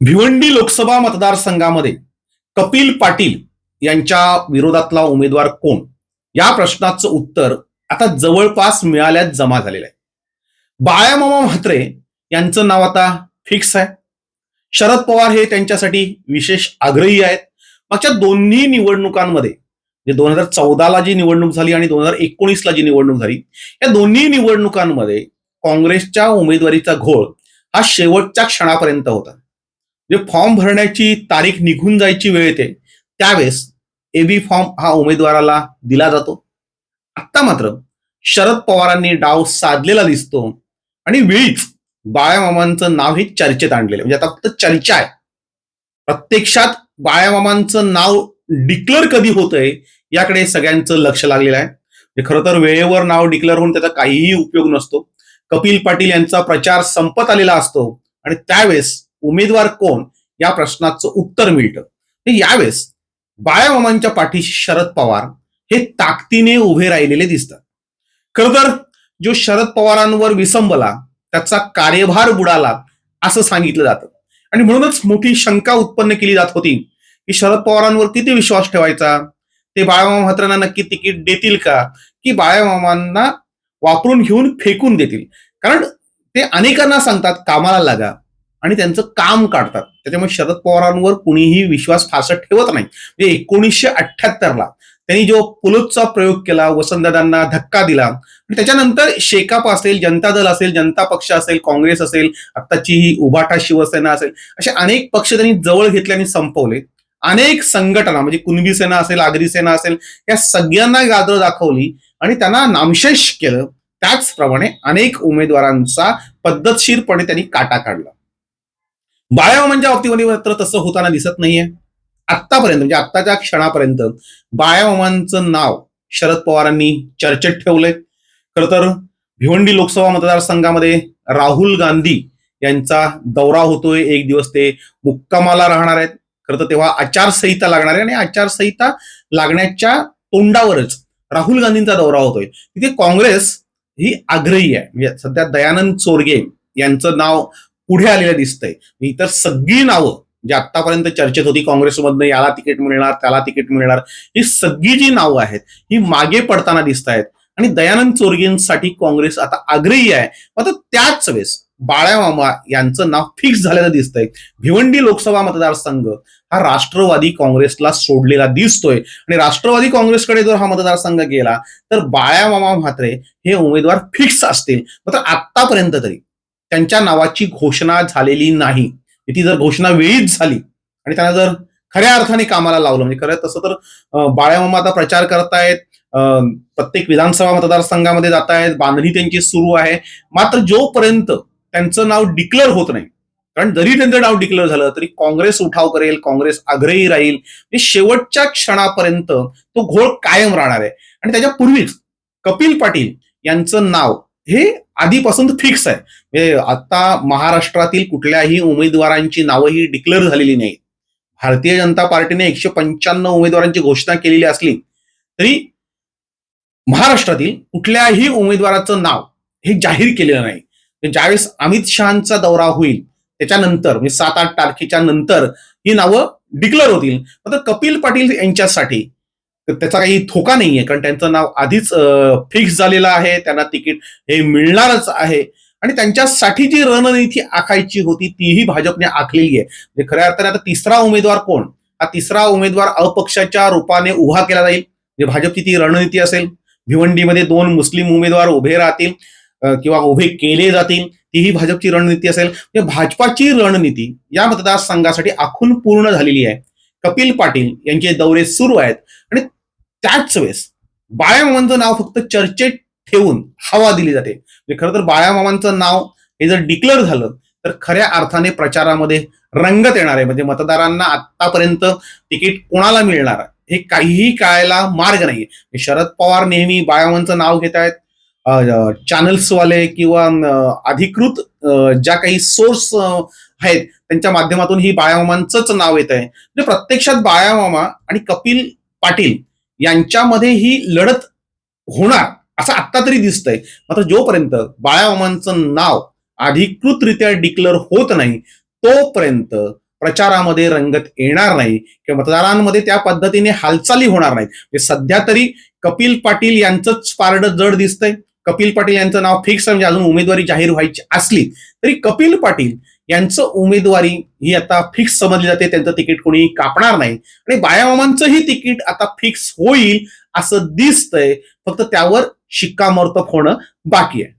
भिवंडी लोकसभा मतदारसंघामध्ये कपिल पाटील यांच्या विरोधातला उमेदवार कोण? या प्रश्नाचं उत्तर आता जवळपास मिळाल्यात जमा झालेलं आहे. बाळामामा म्हात्रे यांचं नाव आता फिक्स आहे. शरद पवार हे त्यांच्यासाठी विशेष आग्रही आहेत. मागच्या दोन्ही निवडणुकांमध्ये म्हणजे दोन हजार चौदाला जी निवडणूक झाली आणि दोन हजार एकोणीसला जी निवडणूक झाली या दोन्ही निवडणुकांमध्ये काँग्रेसच्या उमेदवारीचा घोळ हा शेवटच्या क्षणापर्यंत होता. जे फॉर्म भरण्याची तारीख निघून जायची वेळ येते त्यावेळेस एबी फॉर्म हा उमेदवाराला दिला जातो. आत्ता मात्र शरद पवारांनी डाव साधलेला दिसतो आणि वेळीच बाळ्यामामांचं नाव हे चर्चेत आणलेलं म्हणजे आता फक्त चर्चा आहे. प्रत्यक्षात बाळ्यामामांचं नाव डिक्लेअर कधी होतंय याकडे सगळ्यांचं लक्ष लागलेलं आहे. म्हणजे खरं तर वेळेवर नाव डिक्लेअर होऊन त्याचा काहीही उपयोग नसतो. कपिल पाटील यांचा प्रचार संपत आलेला असतो आणि त्यावेळेस उमेदवार कोण या प्रश्नाचं उत्तर मिळतं. यावेळेस बाळामामांच्या पाठीशी शरद पवार हे ताकदीने उभे राहिलेले दिसतात. खर तर जो शरद पवारांवर विसंबला त्याचा कार्यभार बुडाला असं सांगितलं जातं. आणि म्हणूनच मोठी शंका उत्पन्न केली जात होती की शरद पवारांवर किती विश्वास ठेवायचा? ते बाळामामा म्हात्र्यांना नक्की तिकीट देतील का? की बाळामामांना वापरून घेऊन फेकून देतील? कारण ते अनेकांना सांगतात कामाला लागा. आणि त्यांचं काम काढतात. त्याच्यामुळे शरद पवारांवर कुणीही विश्वास फासत ठेवत नाही. म्हणजे एकोणीसशे अठ्ठ्याहत्तरला त्यांनी जो पुलुतचा प्रयोग केला वसंतदादांना धक्का दिला आणि त्याच्यानंतर शेकाप असेल जनता दल असेल जनता पक्ष असेल काँग्रेस असेल आत्ताची ही उभाटा शिवसेना असेल असे अनेक पक्ष त्यांनी जवळ घेतले आणि संपवले. अनेक संघटना म्हणजे कुणबी सेना असेल आगरी सेना असेल या सगळ्यांना गाजर दाखवली आणि त्यांना नामशेष केलं. त्याचप्रमाणे अनेक उमेदवारांचा पद्धतशीरपणे त्यांनी काटा काढला. बाळामामांच्या म्हणजे बाबतीमध्ये मात्र तसं होताना दिसत नाहीये. आत्तापर्यंत म्हणजे आत्ताच्या क्षणापर्यंत बाळामामांचं नाव शरद पवारांनी चर्चेत ठेवलंय. खरं तर भिवंडी लोकसभा मतदारसंघामध्ये राहुल गांधी यांचा दौरा होतोय. एक दिवस ते मुक्कामाला राहणार आहेत. खरं तर तेव्हा आचारसंहिता लागणार आहे आणि आचारसंहिता लागण्याच्या तोंडावरच राहुल गांधींचा दौरा होतोय. तिथे काँग्रेस ही आग्रही आहे. म्हणजे सध्या दयानंद चोरगे यांचं नाव पुढे आलेलं दिसतंय. इतर सगळी नावं जी आतापर्यंत चर्चेत होती काँग्रेसमधनं याला तिकीट मिळणार त्याला तिकीट मिळणार ही सगळी जी नावं आहेत ही मागे पडताना दिसत आहेत आणि दयानंद चोरगेंसाठी काँग्रेस आता आग्रही आहे. आता त्याच वेळेस बाळामामा यांचं नाव फिक्स झालेलं दिसतंय. भिवंडी लोकसभा मतदारसंघ हा राष्ट्रवादी काँग्रेसला सोडलेला दिसतोय. आणि राष्ट्रवादी काँग्रेसकडे जर हा मतदारसंघ गेला तर बाळ्यामामा म्हात्रे हे उमेदवार फिक्स असतील. मात्र आतापर्यंत तरी त्यांच्या नावाची घोषणा झालेली नाही. ती जर घोषणा वेळीच झाली आणि त्यांना जर खऱ्या अर्थाने कामाला लावलं म्हणजे खरं तसं तर बाळ्यामामा आता प्रचार करतायत प्रत्येक विधानसभा मतदारसंघामध्ये जात आहेत बांधणी त्यांची सुरू आहे. मात्र जोपर्यंत त्यांचं नाव डिक्लेअर होत नाही कारण जरी त्यांचं नाव डिक्लेअर झालं तरी काँग्रेस उठाव करेल काँग्रेस आग्रही राहील हे शेवटच्या क्षणापर्यंत तो घोळ कायम राहणार आहे. आणि त्याच्या पूर्वीच कपिल पाटील यांचं नाव हे आधीपासून फिक्स आहे. म्हणजे आता महाराष्ट्रातील कुठल्याही उमेदवारांची नावं ही डिक्लेअर झालेली नाहीत. भारतीय जनता पार्टीने एकशे पंच्याण्णव उमेदवारांची घोषणा केलेली असली तरी महाराष्ट्रातील कुठल्याही उमेदवाराचं नाव हे जाहीर केलेलं नाही. ज्यावेळेस अमित शहाचा दौरा होईल त्याच्यानंतर म्हणजे सात आठ तारखेच्या नंतर ही नावं डिक्लेअर होतील. आता कपिल पाटील यांच्यासाठी त्याचा काही धोका नाहीये कारण त्यांचं नाव आधीच फिक्स झालेलं आहे त्यांना तिकीट हे मिळणारच आहे. आणि त्यांच्यासाठी जी रणनीती आखायची होती तीही भाजपने आखलेली आहे. म्हणजे खऱ्या अर्थाने आता तिसरा उमेदवार कोण? हा तिसरा उमेदवार अपक्षाच्या रूपाने उभा केला जाईल. म्हणजे भाजपची ती रणनीती असेल. भिवंडीमध्ये दोन मुस्लिम उमेदवार उभे राहतील किंवा उभे केले जातील तीही भाजपची रणनीती असेल. म्हणजे भाजपाची रणनीती या मतदारसंघासाठी आखून पूर्ण झालेली आहे. कपिल पाटील यांचे दौरे सुरू आहेत. आणि त्याच वेळेस बाळ्यामामांचं नाव फक्त चर्चेत ठेवून हवा दिली जाते. म्हणजे खरं तर बाळ्यामामांचं नाव हे जर डिक्लेअर झालं तर खऱ्या अर्थाने प्रचारामध्ये रंगत येणार आहे. म्हणजे मतदारांना आतापर्यंत तिकीट कोणाला मिळणार हे काहीही कळायला मार्ग नाही म्हणजे शरद पवार नेहमी बाळामामांचं नाव घेत आहेत. चॅनल्सवाले किंवा अधिकृत ज्या काही सोर्स आहेत त्यांच्या माध्यमातून ही बाळामामांचंच नाव येत आहे. म्हणजे प्रत्यक्षात बाळामामा आणि कपिल पाटील यांच्यामध्ये ही लढत होणार असं आत्ता तरी दिसतंय. मात्र जोपर्यंत बाळामामांचं नाव अधिकृतरित्या डिक्लेअर होत नाही तोपर्यंत प्रचारामध्ये रंगत येणार नाही किंवा मतदारांमध्ये त्या पद्धतीने हालचाली होणार नाहीत. म्हणजे सध्या तरी कपिल पाटील यांचंच पारडं जड दिसतंय. कपिल पाटील यांचं नाव फिक्स म्हणजे अजून उमेदवारी जाहीर व्हायची असली तरी कपिल पाटील यांचं उमेदवारी ही आता फिक्स समजली जाते. त्यांचं तिकीट कोणी कापणार नाही. आणि बायामामांचंही तिकीट आता फिक्स होईल असं दिसतंय. फक्त त्यावर शिक्कामोर्तब होणं बाकी आहे.